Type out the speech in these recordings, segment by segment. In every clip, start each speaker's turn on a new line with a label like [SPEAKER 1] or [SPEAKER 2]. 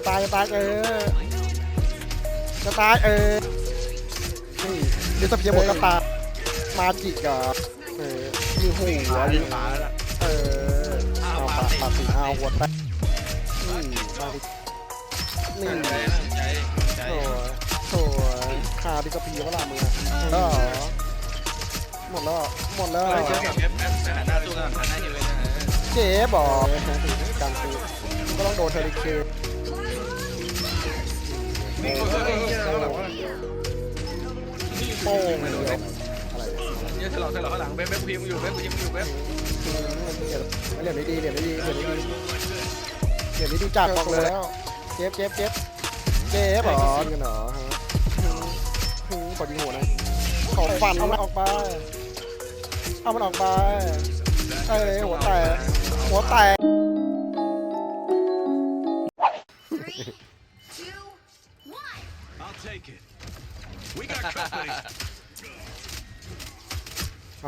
[SPEAKER 1] จะตายจะตายเออจะตายเออนี่ดิสเพียหมดกระตายมาจิกอะเออยิงหัวยิง
[SPEAKER 2] ขาแล้ว
[SPEAKER 1] เออเอาปาดปาดสีเอาหัวแตกนี่มาดินี่
[SPEAKER 2] ใจใจใจ
[SPEAKER 1] โถ่โถ่คาดิสเพียเวลามึงอะก็หมดแล้วหมดแล้วเจ๊
[SPEAKER 2] บอก
[SPEAKER 1] การซื้อก็ต้องโดนเทอริเค โป้งเดียเนี่ย
[SPEAKER 2] เนี่ยถลอกถลอกข้างหลังเบ๊บเบ๊บพิมอยู่เบ๊บพิมอยู่เบ๊บ
[SPEAKER 1] เหลี่ยมไม่ดีเหลี่ยมไม่ดีเหลี่ยมไม่ดีเหลี่ยมไม่ดีจัดบอกเลยเจ็บเจ็บเจ็บเจ็บหรอกันเหรอฮะขอยิงหัวนะขอฟันเอามันออกไปเอามันออกไปเอ้ยหัวแตกหัวแตก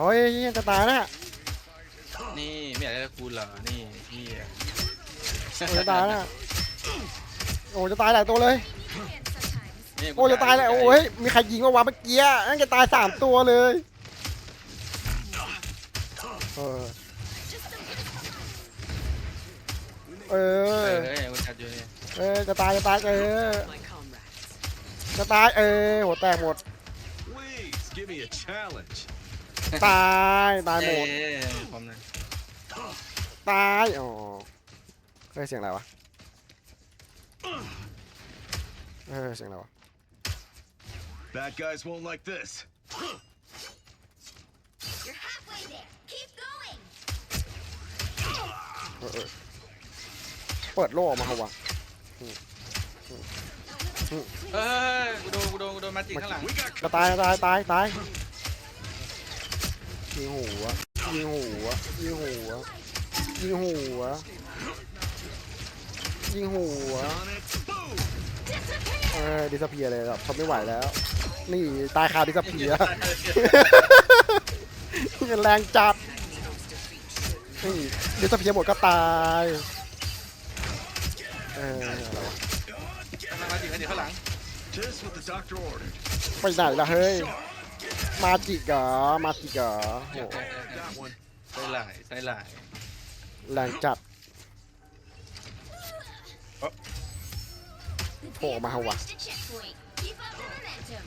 [SPEAKER 1] อ้ยยังจะตายนะ
[SPEAKER 2] นี่ไม่อยากได้คูณเหรอ นี่นี่
[SPEAKER 1] โอ้ยจะตายนะโอ้ยจะตายหลายตัวเลย
[SPEAKER 3] And sometimes.
[SPEAKER 1] โอ้ยจะตายแล้วโอ้ยมีใครยิงมาวะเมื่อกี้นั่นจะตายสามตัวเลยเออเอ
[SPEAKER 2] เอ
[SPEAKER 1] อ
[SPEAKER 2] อเฮ้ยคุณจัดอยู่นี่
[SPEAKER 1] เออจะตายจะตายเออจะตายเออหัวแตกหมด
[SPEAKER 4] Please give me a challenge.
[SPEAKER 1] ตายตายหมด
[SPEAKER 2] เอ้ยผมนะ
[SPEAKER 1] ตายอ๋อเฮ้ยเสียงอะไรวะเออเสียงอะไรวะ
[SPEAKER 4] Bad guys won't like this.
[SPEAKER 3] You're halfway there. Keep going.
[SPEAKER 1] เออเออเปิดโล่ออกมาเขาวะ
[SPEAKER 2] เอ้ยกูโดนกูโดนกูโดนมาจิกข้างหลัง
[SPEAKER 4] We got
[SPEAKER 1] จะตายจะตายตายตาย ยิงหัวยิงหัวยิงหัวยิงหัวยิงหัว
[SPEAKER 4] on it. Boom.
[SPEAKER 1] เออดิสเพียเลยแบบทนไม่ไหวแล้ว นี่ตายคาดิสเพียแรงจัดนี่ดิสเพียหมดก็ตายเอออะไรวะ
[SPEAKER 2] มาจิกมาจิกข้างหลัง
[SPEAKER 4] Just what the doctor ordered.
[SPEAKER 1] ไปไหนล่ะเฮ้ย มาจิกเหรอมาจิกเหรอโห
[SPEAKER 4] That one.
[SPEAKER 2] ใส่หลายใส่หลาย
[SPEAKER 1] แรงจัด
[SPEAKER 3] The
[SPEAKER 1] Oh, my
[SPEAKER 3] vehicle
[SPEAKER 1] God.
[SPEAKER 3] reached a checkpoint. Keep up the momentum.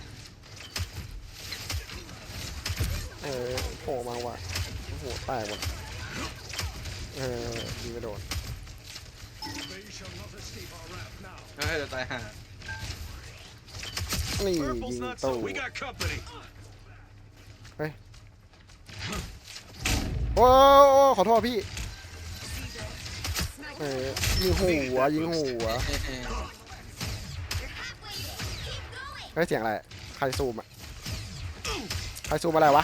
[SPEAKER 1] เออโผล่มาว่ะโอ้โหแตกหมดเออยิงไม่โดน
[SPEAKER 2] เฮ้ยจะตายห่า
[SPEAKER 1] นี่
[SPEAKER 4] Purple's
[SPEAKER 1] ยิง
[SPEAKER 4] not
[SPEAKER 1] ตู้
[SPEAKER 4] so. We got company.
[SPEAKER 1] โอ้โอ้ขอโทษพี่เออยิงหัวยิงหัว
[SPEAKER 2] เอ้ยเอ้ย
[SPEAKER 3] You're halfway there. Keep going.
[SPEAKER 1] เฮ้ยเสียงอะไร ใครซูมอะใครซูมอะไรวะ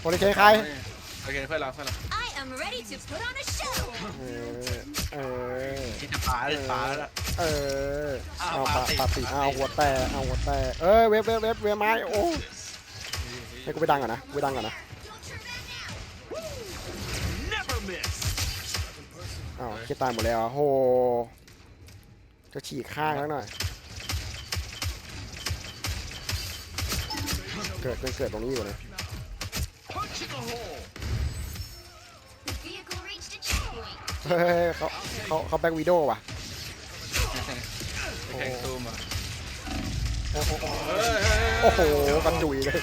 [SPEAKER 1] โอเคใคร
[SPEAKER 2] โอเคเพื่อนเราเพื่อนเรา
[SPEAKER 3] I am ready to put on a show.
[SPEAKER 1] เออเออ
[SPEAKER 2] ที่จะปาเลยปาแล้ว
[SPEAKER 1] เออ
[SPEAKER 2] อ้าว
[SPEAKER 1] เอาปา
[SPEAKER 2] ปาติ
[SPEAKER 1] ปาติ
[SPEAKER 2] ปาติ
[SPEAKER 1] เอาหัวแตกเอาหัวแตกเออเว็บเว็บเว็บเว็บไม้โอ้ให้กูไปดังก่อนนะกูไปดังก่อนนะ
[SPEAKER 3] Don't turn back now.
[SPEAKER 4] Never miss.
[SPEAKER 1] อ้าวคิดตายหมดแล้วโหจะฉีกข้างแล้วหน่อยเกิดมันเกิดตรงนี้อยู่เลย
[SPEAKER 4] Punch in the hole.
[SPEAKER 3] The vehicle reached a checkpoint.
[SPEAKER 1] เฮ้ยเขาเขาเขาแบ็กวีโดว่ะ
[SPEAKER 2] แข่งซูมอะ
[SPEAKER 1] โอ้โห
[SPEAKER 2] เฮ้ยเฮ้ย
[SPEAKER 1] โอ้โหกระจุยเลย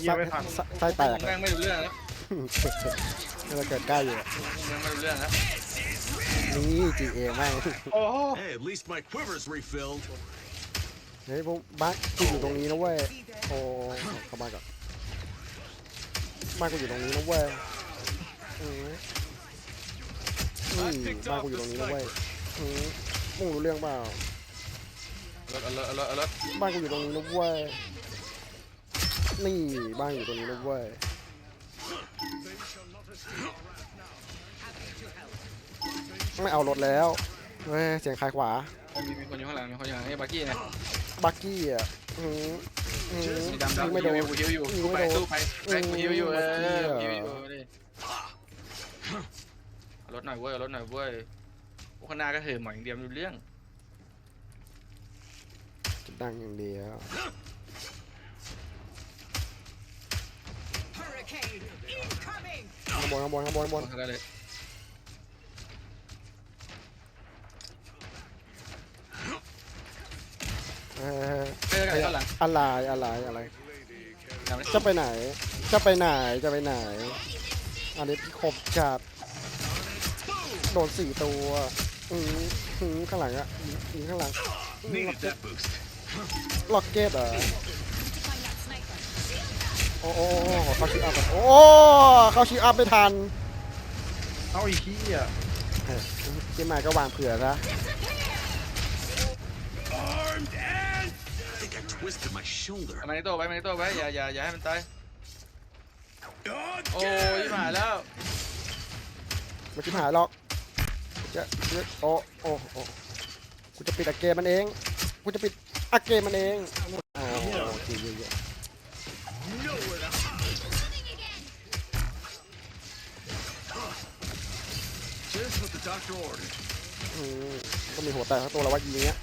[SPEAKER 2] เยี่ยมไม่ทัน
[SPEAKER 1] ไส้ไส้แตก
[SPEAKER 2] แม่งไม่รู้เรื่องแล้ว
[SPEAKER 1] เราเกิดใกล้อยู่อะ
[SPEAKER 2] แม่งไม่รู้เรื่องแล้ว
[SPEAKER 1] นี่ GA แม่ง
[SPEAKER 2] โอ้โห
[SPEAKER 4] Hey, at least my quiver's refilled.
[SPEAKER 1] เฮ้ยพวกบ้านกูอยู่ตรงนี้นะเว้ย โอ้เข้าบ้านก่อนบ้านกูอยู่ตรงนี้นะเว้ยอืมนี่บ้านกูอยู่ตรงนี้นะเว้ยอืมมึงรู้เรื่องเปล่า ร
[SPEAKER 2] ถเอารถเอารถเอารถ
[SPEAKER 1] บ้านกูอยู่ตรงนี้นะเว้ยนี่บ้านอยู่ตรงนี้นะเว้ยไม่เอารถแล้วเฮ้ยเสียงคลายขวา
[SPEAKER 2] มีมีคนอยู่ข้างหลังมีคนอยู่ข้างหลังนี่บักกี้เนี่ย
[SPEAKER 1] บักกี้อะอืมอืม
[SPEAKER 2] สีดำ
[SPEAKER 1] ยิง
[SPEAKER 2] ดำ
[SPEAKER 1] ไม่โดน
[SPEAKER 2] กูฮิวอยู่สู้ไปสู้ไปไปกูฮิวอยู่เออฮิวอยู่ดิรถหน่อยเว้ยรถหน่อยเว้ยข้างหน้าก็เหิมหมออย่างเดียวไม่รู้เรื่อง
[SPEAKER 1] จะดังอย่างเดียว
[SPEAKER 5] Hurricane incoming!
[SPEAKER 1] ข้างบนข้างบนข้างบนข้างบน
[SPEAKER 2] เขาก็เลย
[SPEAKER 1] เออ
[SPEAKER 2] เจอกันข้างหลัง
[SPEAKER 1] อะไรอะไรอะไร
[SPEAKER 2] จำได้
[SPEAKER 1] จะไปไหน จะไปไหนจะไปไหน อันนี้พี่คมจัดโดนสี่ตัวอืมอืมข้างหลังอะยิงข้างหลัง
[SPEAKER 4] Needed that boost.
[SPEAKER 1] ล็อกเก็ตเหรอ
[SPEAKER 3] Find that sniper.
[SPEAKER 1] โอ้โอ้โอ้เขาชิปอัพก่อนโอ้เขาชิปอัพไม่ทัน
[SPEAKER 6] เอาอีกทีอะ
[SPEAKER 1] เฮ้ยเกมใหม่ก็วางเผื่อซะ
[SPEAKER 4] Armed and. I think I twisted my shoulder.
[SPEAKER 2] เอามาในโต้ไว้มาในโต้ไว้อย่าอย่าอย่าให้มันตายโอ้ย
[SPEAKER 4] Again.
[SPEAKER 2] มาแล้ว
[SPEAKER 1] ไมันชิบหายหรอกจะโอ้โอ้โอ้กูจะปิดอาเกมมันเอง กูจะปิด อาเกมมันเองโอ้โหจริงๆ
[SPEAKER 4] Nowhere to
[SPEAKER 3] Moving again.
[SPEAKER 4] Just what the doctor ordered.
[SPEAKER 1] อืมก็มีหัวแตกทั้งตัวแล้ววะยิงอย่างเงี้ย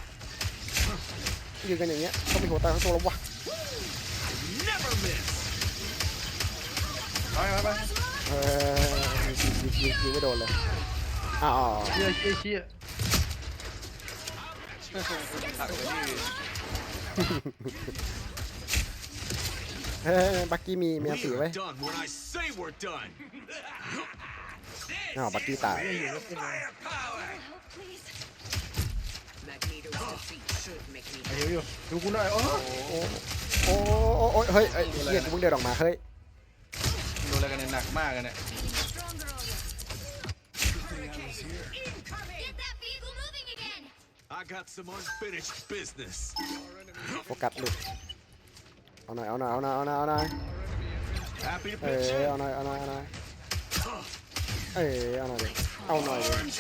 [SPEAKER 1] ยิงกันอย่างเงี้ยก็มีหัวแตกทั้งตัวแล้ววะ
[SPEAKER 6] ไปไปไป
[SPEAKER 1] เออยิงยิงยิงยิงไม่โดนเลยอ้าว
[SPEAKER 6] เชี่ยเชี่ยเชี่ย
[SPEAKER 1] เฮ้ยบักกี้มีมีอันตี
[SPEAKER 4] We
[SPEAKER 1] ไว้
[SPEAKER 4] are done when I say we're done.
[SPEAKER 1] อ้าวบักกี้ตาย
[SPEAKER 4] Firepower.
[SPEAKER 3] Help, please.
[SPEAKER 5] Magneto's defeat should make me
[SPEAKER 6] ไอ้เหี้ยอยู่ดูกูหน่อยโอ้
[SPEAKER 1] โอ้โอ้โอ้โอ้เฮ้ยเฮ้ยเฮียกูเพิ่งเดินออกมา เฮ้ย
[SPEAKER 2] ดูอะไรกันเนี่ยหนักมากกันเนี่ย
[SPEAKER 4] I got some unfinished business.
[SPEAKER 1] โฟกัสหลุดเอาหน่อยเอาหน่อยเอาหน่อยเอาหน่อยเอาหน่อย
[SPEAKER 4] Happy to
[SPEAKER 1] เอ
[SPEAKER 4] pitch
[SPEAKER 1] อ
[SPEAKER 4] in.
[SPEAKER 1] เอาหน่อยเอาหน่อยเอาหน่อยเออเอาหน่อยดิเอาหน่อยดิ
[SPEAKER 4] Armed and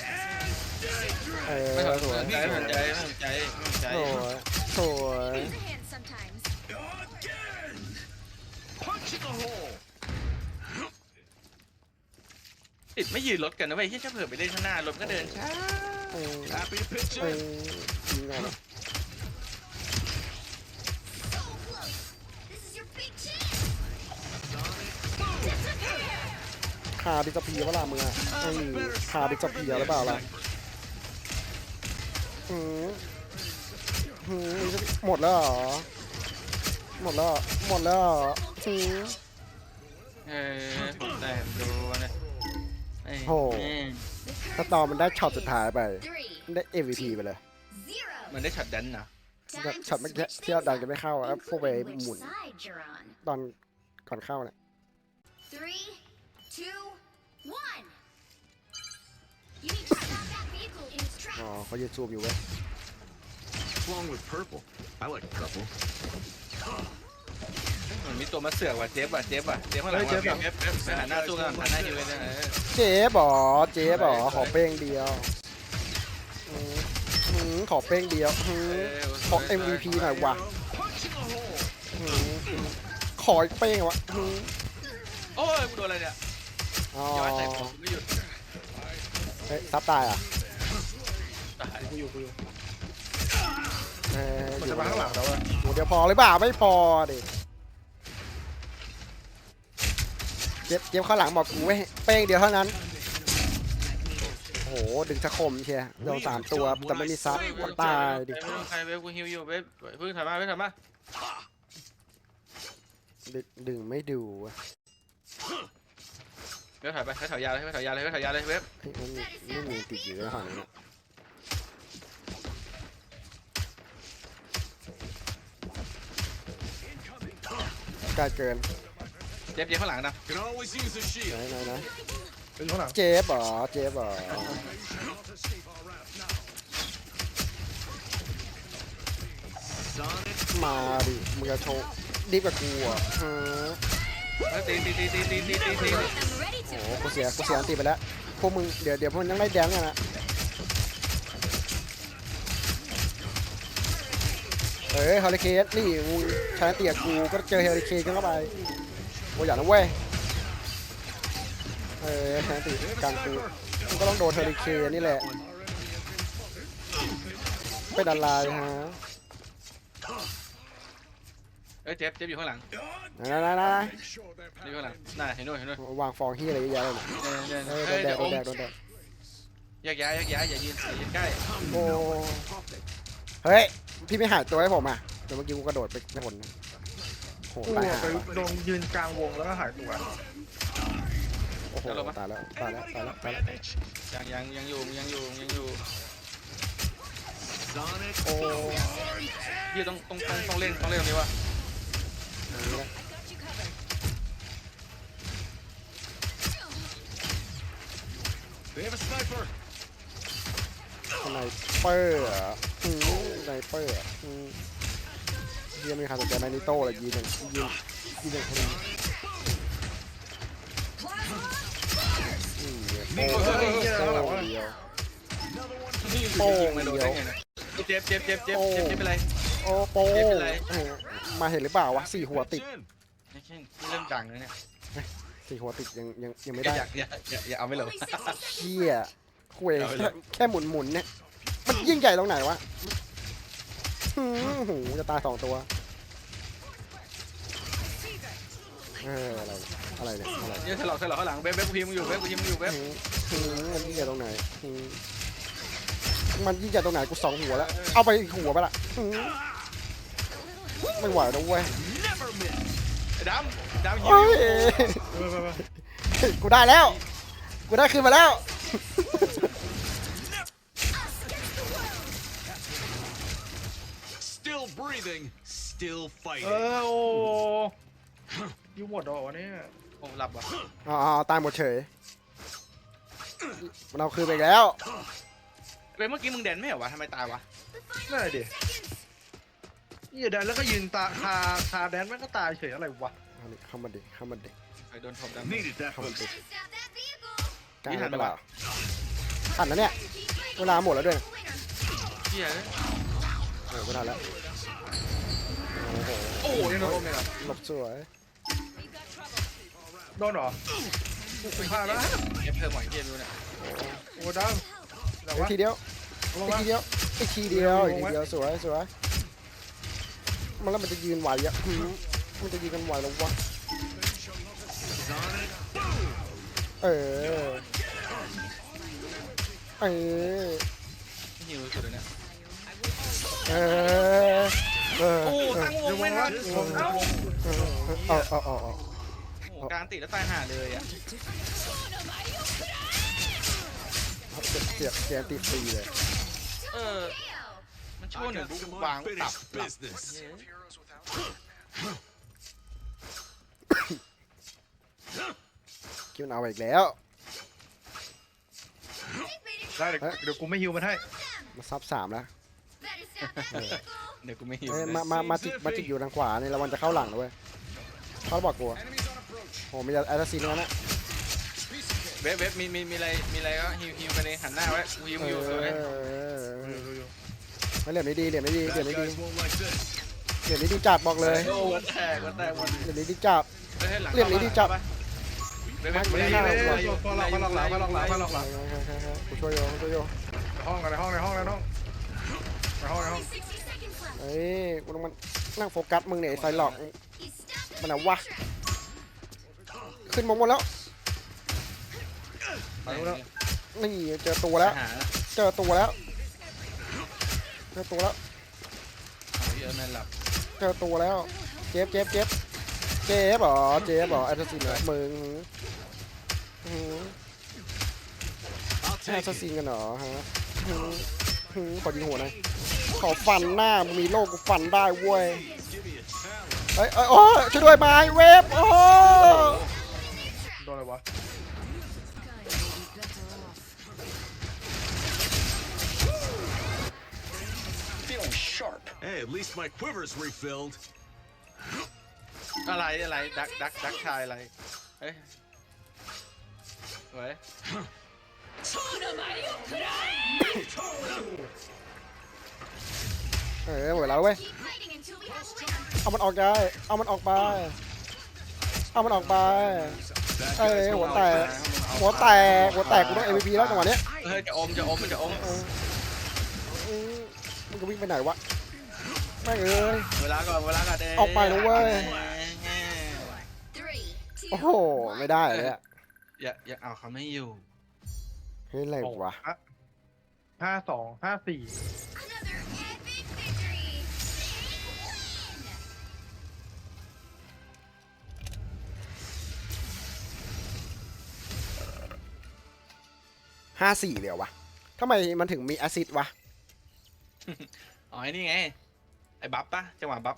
[SPEAKER 4] dangerous.
[SPEAKER 1] เออ
[SPEAKER 2] ไม่สน
[SPEAKER 1] สวย
[SPEAKER 2] ใจไม่สนใจไม่สนใจไม่สนใจ
[SPEAKER 1] สวยสวย
[SPEAKER 3] Use a hand sometimes.
[SPEAKER 4] Again. Punch in the hole.
[SPEAKER 2] ติดไม่ยืนรถกันนะเว้ยที่จะเผื่อไปเล่นข้างหน้ารถก็เดินช้า
[SPEAKER 1] เออ
[SPEAKER 4] Happy to pitch
[SPEAKER 1] เอยิงเอาหน่อ
[SPEAKER 3] So close. This is your big chance. Disappear.
[SPEAKER 1] คาดิสเพียเปล่ามึงอะไอ้คาดิสเพียหรือเปล่าล่ะอืมอืมหมดแล้วเหรอ หมดแล้ว หมดแล้วหืม
[SPEAKER 2] เออผมได้ดูนะไอ้
[SPEAKER 1] โอ้
[SPEAKER 2] แม่ง
[SPEAKER 1] ถ้าตอนมันได้ช็อตสุดท้ายไป
[SPEAKER 3] Three,
[SPEAKER 1] ได้ MVP ไปเลย
[SPEAKER 3] zero.
[SPEAKER 2] มันได้ช็อตดันนะ
[SPEAKER 3] Time to
[SPEAKER 1] ช็อตเมื่อกี้
[SPEAKER 3] switch
[SPEAKER 1] ที่เราดัน
[SPEAKER 3] things
[SPEAKER 1] กัน
[SPEAKER 3] up.
[SPEAKER 1] ไม่เข้าแล้วพวกไป
[SPEAKER 3] Which
[SPEAKER 1] หมุน
[SPEAKER 3] side you're on?
[SPEAKER 1] ตอนก่อนเข้าเนี่ย
[SPEAKER 3] Three, two, one. You need to stop that vehicle in its
[SPEAKER 1] อ๋อ
[SPEAKER 3] tracks.
[SPEAKER 1] เขายืนซูมอยู่เว้ย
[SPEAKER 4] What's wrong with purple? I like purple.
[SPEAKER 2] มันมีตัวมาเสือกว่ะเจฟว่ะเจฟว่ะเจฟข้างหลังว่ะเจฟเจฟเจฟไปหันหน้าสู้กันหันหน้าอยู่เลยนะเออ
[SPEAKER 1] เจ๊บอเจ๊บอขอเป้งเดียวอืมอืมขอเป้งเดียวอืมขอ MVP หน่อยว่ะ
[SPEAKER 4] Punch in the hole.
[SPEAKER 1] อืมอืมขออีกเป้งวะอืม
[SPEAKER 2] โอ้ยกูโดนอะไรเนี่ย
[SPEAKER 1] อ๋อ
[SPEAKER 2] ย้อนใส่ผมไม่หยุด
[SPEAKER 1] เฮ้ยซับตายอะ
[SPEAKER 2] ตาย
[SPEAKER 6] กูอยู่กูอยู่
[SPEAKER 1] เอ้ย
[SPEAKER 6] มันจะมาข้างหลังแล้วอะ
[SPEAKER 1] โหเดี๋ยวพอหรือเปล่าไม่พอดิ เจ็บเจ็บข้างหลังบอกกูไว้ยเป้งเดียวเท่านั้น โอ้โห ดึงสะคมเชียร์โดนสามตัวแต่ไม่มีซับก็ตายดิ
[SPEAKER 2] ใครเว็บกูฮิวอยู่เว็บเพิ่งถอยมาเพิ่งถอยมา
[SPEAKER 1] ดึงดึงไม่ดูอะ
[SPEAKER 2] เว็บถอยไปเว็บถอยยาวเลยเว็บถอยยาวเลยเว็บถอยยาวเลยเว็บ
[SPEAKER 1] เฮ้ยมันมีไม่มีติดอยู่แล้วฝั่งนี้นะใกล้เกิน
[SPEAKER 2] เจฟเจฟข้างหลังนะ
[SPEAKER 4] Can always use a
[SPEAKER 1] ไหน
[SPEAKER 4] shield.
[SPEAKER 1] ไหนไหน
[SPEAKER 6] เป็นข้างหลัง
[SPEAKER 1] เจฟเหรอเจฟเหรอมาดิมึงจะโชว์ดีกว่ากูอะฮะ
[SPEAKER 2] ตีตีตีตีตีตีตีตี
[SPEAKER 3] I'm ready
[SPEAKER 1] โอ้
[SPEAKER 3] to.
[SPEAKER 1] กูเสียกูเสียอันตีไปแล้วพวกมึงเดี๋ยวเดี๋ยวพวกมึงยังไล่แดงกันนะเอ้ยเฮอริเคนนี่มึงใช้อันตีกับกูก็เจอเฮอริเคนกันเข้าไป อ้ยอย่านะเว้ยเออใช้อันตีกันกูมึงก็ต้องโดนเฮอริเคนนี่แหละ เป็นอะไรฮะ
[SPEAKER 2] เอ้ยเจฟเจฟอยู่ข้างหลัง
[SPEAKER 1] นะนะนะ
[SPEAKER 2] อยู่ข้างหลังน่าเห็นด้วยเห็นด้วย
[SPEAKER 1] วางฟองเฮียอะไรเยอะแยะเลยเนี่ย
[SPEAKER 2] เออ
[SPEAKER 1] เอ
[SPEAKER 2] เนี่ย
[SPEAKER 1] อโด
[SPEAKER 2] เฮ้ย
[SPEAKER 1] นแด
[SPEAKER 2] เดี๋
[SPEAKER 1] ก
[SPEAKER 2] ยว
[SPEAKER 1] โดนแดกโดนแดก
[SPEAKER 2] แยกย้ายแยกย้ายอย่ายืนอย่ายืนใกล้
[SPEAKER 1] โอ้เฮ้ยพี่ไม่หายตัวให้ผมอะเดี๋ยวเมื่อกี้กูกระโดดไปไปหน โห
[SPEAKER 6] กู
[SPEAKER 1] ตาย
[SPEAKER 6] อะ
[SPEAKER 1] หา
[SPEAKER 6] ไปโดนยืนกลางวงแล้วก็หายตัว
[SPEAKER 1] โอ้โหตายแล้วตายแล้วตายแล้วตายแล้ว
[SPEAKER 2] ยังยังยังอยู่ยังอยู่ยังอยู่
[SPEAKER 4] Sonic
[SPEAKER 1] โอ้
[SPEAKER 2] พี่ต้องต้องต้องต้องเล่นต้องเล่นตรงนี้วะ
[SPEAKER 1] อย่างนี้นะ
[SPEAKER 4] They have a sniper.
[SPEAKER 1] สไนเปอร์เหรออืมสไนเปอร์เหรออืม เฮียไม่มีใครสนใจแมนนิโต้เลยยืนอย่างยืนยืนอย่งคนนี้โป้โป้เดียวโป้
[SPEAKER 2] งมาโดนได้ไงเนี่ยเจ็บเจ็บเจ็บเจ็บเจ็บเจ็บเป็นไร
[SPEAKER 1] โอ้โป้
[SPEAKER 2] เจ็บเป็นไร
[SPEAKER 1] เออมาเห็นหรือเปล่าวะสี่หัวติด
[SPEAKER 2] ไม่ใช่เริ่มดังเลยเนี่ย
[SPEAKER 1] สี่หัวติดยังยังยังไม่ได้
[SPEAKER 2] อย่าอย่าอย่าเอาไม่หรอ
[SPEAKER 1] เฮียคุย
[SPEAKER 2] เอาไปเล
[SPEAKER 1] แค่
[SPEAKER 2] ย
[SPEAKER 1] แค่หมุนหมุนเนี่ยมันยิ่งใหญ่ตรงไหนวะ จะตายสองตัวเอออะไรอะไรเนี่ยอะไร
[SPEAKER 2] เนี่ยถลอกถลอกข้างหลังเว็บเว็บกูพิมพ์อยู่เว็บกูพิมพ์อยู่เว็บ
[SPEAKER 1] หืมหืมมันยิ่งใหญ่ตรงไหนหืมมันยิ่งใหญ่ตรงไหนกูสองหัวแล้ว เอาไปอีกหัวไปละหืมไม่ไหวแล้วเว้ย
[SPEAKER 4] Never miss.
[SPEAKER 2] ดำดำยิ
[SPEAKER 1] เฮ้
[SPEAKER 2] ง
[SPEAKER 1] ย
[SPEAKER 6] ไปไปไป
[SPEAKER 1] กูได้แล้ว กูได้ขึ้นมาแล้ว
[SPEAKER 4] breathing. Still
[SPEAKER 6] เอ
[SPEAKER 4] fighting.
[SPEAKER 6] อโอ้ยูหมดเหรอวะเนี่ย
[SPEAKER 2] โอ้หลับว่ะ
[SPEAKER 1] อ๋อตายหมดเฉย มันเอาคืนไปอีกแล้ว
[SPEAKER 2] เว็บเมื่อกี้มึงแดนไม่เหรอวะทำไมตายวะ
[SPEAKER 6] นั่นแหละดินี่แดนแล้วก็ยืนตาคาคาแดนแม่งก็ตายเฉยอะไรวะ
[SPEAKER 1] เอาดิเข้ามาดิเข้ามาดิ
[SPEAKER 2] ไปโดนทบดำ
[SPEAKER 4] Needed that
[SPEAKER 1] เข้ามา
[SPEAKER 4] boost.
[SPEAKER 1] ดิ
[SPEAKER 3] Gotta stop that vehicle.
[SPEAKER 1] กลาง
[SPEAKER 2] นี่ทัน
[SPEAKER 1] เป
[SPEAKER 2] ปะ
[SPEAKER 1] ล่าทันนะเนี่ย
[SPEAKER 3] Keep fighting.
[SPEAKER 1] เวลาหมดแล้วด้วย
[SPEAKER 3] Winner.
[SPEAKER 2] เฮีย
[SPEAKER 1] โอ้โหไม่ทันแล้ว โอ้โห
[SPEAKER 2] โอ้ยโดนเลยเหรอ
[SPEAKER 1] หลบสวย
[SPEAKER 6] โดนเหรอกูพลาดแล้ว
[SPEAKER 2] เก็บเธอหมอยเฮียนดูเนี่ย
[SPEAKER 6] โอ้ดำแต่
[SPEAKER 1] อีก
[SPEAKER 6] ว่า
[SPEAKER 1] ทีเดียว
[SPEAKER 6] ลง
[SPEAKER 1] อีก
[SPEAKER 6] มา
[SPEAKER 1] ทีเดียวอีกทีเดียวอีกทีเดียวสวยสวยมันแล้วมันจะยืนไหวอะหืมมันจะยืนกันไหวแล้ววะเออเออ
[SPEAKER 2] หิวสุดเลยเนี่ย
[SPEAKER 1] เออ เออ
[SPEAKER 2] โอ้
[SPEAKER 1] เออ
[SPEAKER 2] ตั้งวงไม่ทันเอ้า
[SPEAKER 1] เออเอาเอาเอาเอา
[SPEAKER 2] โอ้กลางติดแล้วตายห่าเลยอะ
[SPEAKER 1] เอาเสียบเสียบเสียบตีฟรีเลย
[SPEAKER 2] เออมันช่ว
[SPEAKER 4] I
[SPEAKER 2] หนึ่ง
[SPEAKER 4] got
[SPEAKER 2] กู
[SPEAKER 4] some
[SPEAKER 2] วางตับ
[SPEAKER 4] unfinished
[SPEAKER 2] หลับ
[SPEAKER 4] business.
[SPEAKER 1] คิดมันเอาอีกแล้ว
[SPEAKER 6] ได้เดี๋ยวเดี๋ยวกูไม่ฮิวมันให้
[SPEAKER 1] มาซับสามแล้ว
[SPEAKER 3] Better stop that vehicle.
[SPEAKER 2] เดี๋ยวกูไม่หิว
[SPEAKER 1] เอ้ยมา มา มาจิกมาจิกอยู่ทางขวานี่ระวังจะเข้าหลังนะเว้ยเขาบอกกูอะโอ้มีแอสซินแล้วนะ
[SPEAKER 2] เว็บเว็บมีมีมีอะไรมีอะไรก็หิวหิวไปเลยหันหน้าไว้กูหิว
[SPEAKER 1] เอ
[SPEAKER 2] อยู่
[SPEAKER 1] อ
[SPEAKER 2] เออ
[SPEAKER 1] ไม่เหลี่ยมไม่ดีเหลี่ยมไม่ดีเหลี่ยม
[SPEAKER 4] Bad
[SPEAKER 1] ไม่ดี
[SPEAKER 4] guys won't like this.
[SPEAKER 1] เหลี่ยมไม่ดีจัดบอกเลย
[SPEAKER 2] โอ้วันแตกวันแตกวัน
[SPEAKER 1] เหลี่ยมไม่ดีจัด
[SPEAKER 2] เฮ้ยหลัง
[SPEAKER 1] เรียบร้อยดีจับ
[SPEAKER 2] เว็บเว็บ
[SPEAKER 1] ไม่
[SPEAKER 2] เว็บ
[SPEAKER 1] ได้
[SPEAKER 2] เว็บ
[SPEAKER 6] เอ้
[SPEAKER 2] เว็
[SPEAKER 6] ย
[SPEAKER 2] บ
[SPEAKER 6] พอหลังพอหลังพอหลังพอหลังพอหลัง
[SPEAKER 1] กูช่วยโยกูช่วยโย
[SPEAKER 6] ในห้องกันในห้องในห้องในห้องในห้องในห้อง
[SPEAKER 1] เอ้ยกูต้องมันนั่งโฟกัสมึงเนี่ยไอ้ไซหลอก
[SPEAKER 3] He's stopped
[SPEAKER 1] มัน
[SPEAKER 3] the
[SPEAKER 1] ไหนวะ ขึ้นมาหมดแล้ว
[SPEAKER 6] มาดูแล้ว
[SPEAKER 1] นี่เจอตัวแล้ว
[SPEAKER 2] หา
[SPEAKER 1] เจอตัวแล้ว เจอตัวแล้ว
[SPEAKER 2] พี่เอิร์ธแมนหลับ
[SPEAKER 1] เจอตัวแล้ว เจ็บเจ็บเจ็บเจ็บเหรอเจ็บเหรอแอสซินเหรอมึงหือ
[SPEAKER 4] I'll
[SPEAKER 1] แอ
[SPEAKER 4] take
[SPEAKER 1] สซิ
[SPEAKER 4] it.
[SPEAKER 1] นกันเหรอฮะหือหือขอยิงหัวหน่อย ขอฟันหน้ามึงมีโลกกูฟันได้เว้ย
[SPEAKER 4] Give me a challenge.
[SPEAKER 1] เอ้ยเอ้ยโอ้ยช่วยด้วยไม้เวฟโอ้
[SPEAKER 6] โดนอะไรวะ
[SPEAKER 4] Hey, at least my quiver's refilled.
[SPEAKER 2] อะไรอะไรดักดักดักชายอะไรเฮ้ยเฮ้ย
[SPEAKER 1] เออหมดแล้วเว้ย
[SPEAKER 3] Keep fighting until we have a winner.
[SPEAKER 1] เอามันออกได้ เอามันออกไป เอามันออกไป
[SPEAKER 4] Bad
[SPEAKER 1] เอ้ย
[SPEAKER 4] guys
[SPEAKER 1] หัว
[SPEAKER 4] won't
[SPEAKER 1] แต
[SPEAKER 4] like
[SPEAKER 1] กหัวแตก หัวแตกกูต้อง MVP แล้วจังหวะเนี้ย
[SPEAKER 2] เฮ้ยจะอมจะอมมันจะอม
[SPEAKER 1] อืมมึงจะวิ่งไปไหนวะไม่งเอ้ย
[SPEAKER 2] เวลาก่อนเวลาก่อนเอ้ย
[SPEAKER 1] ออกไปนะเว้ย
[SPEAKER 3] Three, two,
[SPEAKER 1] โอ้โห ไม่ได้เลยอะ
[SPEAKER 2] อย่าอย่าเอาเขาไม่อยู่
[SPEAKER 1] เฮ้ยอะไรวะ
[SPEAKER 6] ห้าสองห้าสี่
[SPEAKER 1] ห้าสี่เลยววะทำไมมันถึงมีแอซิดวะ
[SPEAKER 2] อ๋อไอ้นี่ไง ไอ้บัฟปะจังหวะบัฟ